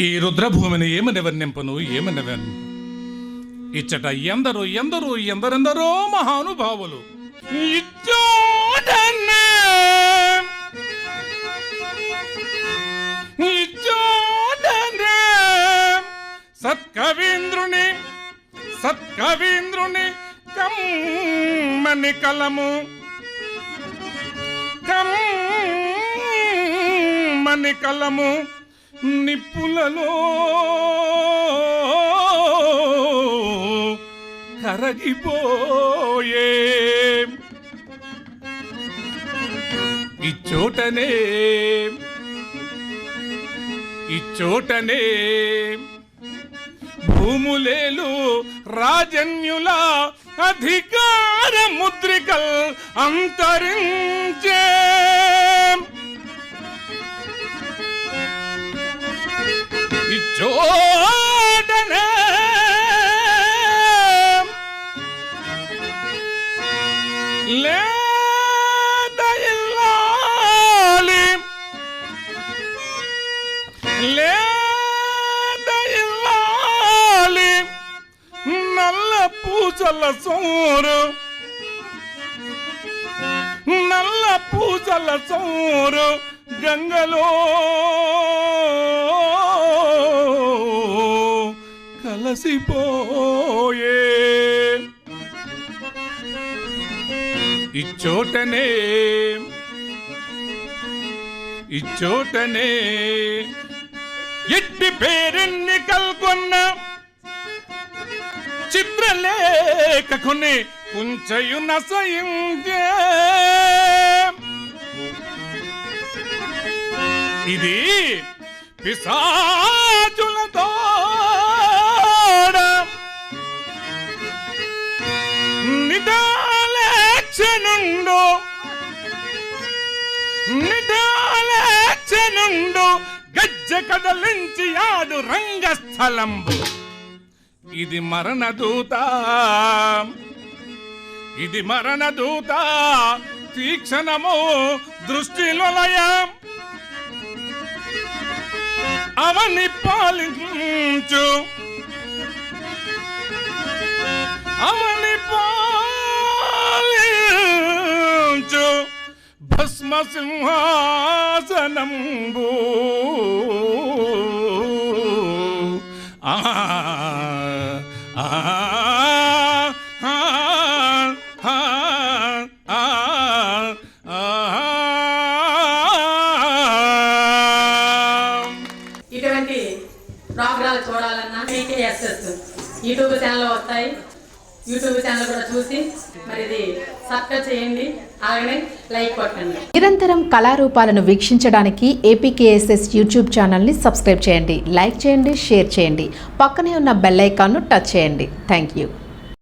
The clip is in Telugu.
ఈ రుద్రభూమిని ఏమని వర్ణింపను ఏమని వర్ణింపు ఇచ్చట ఎందరు ఎందరు ఎందరెందరో మహానుభావులు. సత్కవీంద్రుని సత్కవీంద్రుని కమ్మని కలము. కమ్మని కలము. నిప్పులలో కరగిపోయే. ఇచ్చోటనే ఇచ్చోటనే భూములేలు రాజన్యుల అధికార ముద్రికల్ అంతరించే. లేత ఇల్లాలి లేత ఇల్లాలి నల్ల పూజల సోరు. నల్ల పూజల సోరు గంగలో. కలసిపోయే ఇచ్చోటనే. ఇచ్చోటనే. ఎట్టి పేరెన్ని కల్గొన్న చిత్రలేఖకుని కుంచయు నసయించే. ఇది పిశాచుల నిదాలేక్షనుండు నిదాలేక్షనుండు గజ్జ కదలించి ఆడు రంగస్థలంబు. ఇది మరణ దూత. ఇది మరణ దూత. తీక్షణము దృష్టిలోలయ. అవని పాలించు. అవని భస్మ సింహాసనంబు ఆ ఇటువంటి ప్రోగ్రాలు చూడాలన్నా మీకే ఎస్ఎస్ యూట్యూబ్ ఛానల్ వస్తాయి. యూట్యూబ్ ఛానల్ కూడా చూసి మరి ఇది సబ్స్క్రైబ్ చేయండి అలాగనే లైక్ కొట్టండి. నిరంతరం కళారూపాలను వీక్షించడానికి ఏపీకేఎస్ఎస్ యూట్యూబ్ ఛానల్ని సబ్స్క్రైబ్ చేయండి లైక్ చేయండి షేర్ చేయండి. పక్కనే ఉన్న బెల్ ఐకాన్ను టచ్ చేయండి. Thank you.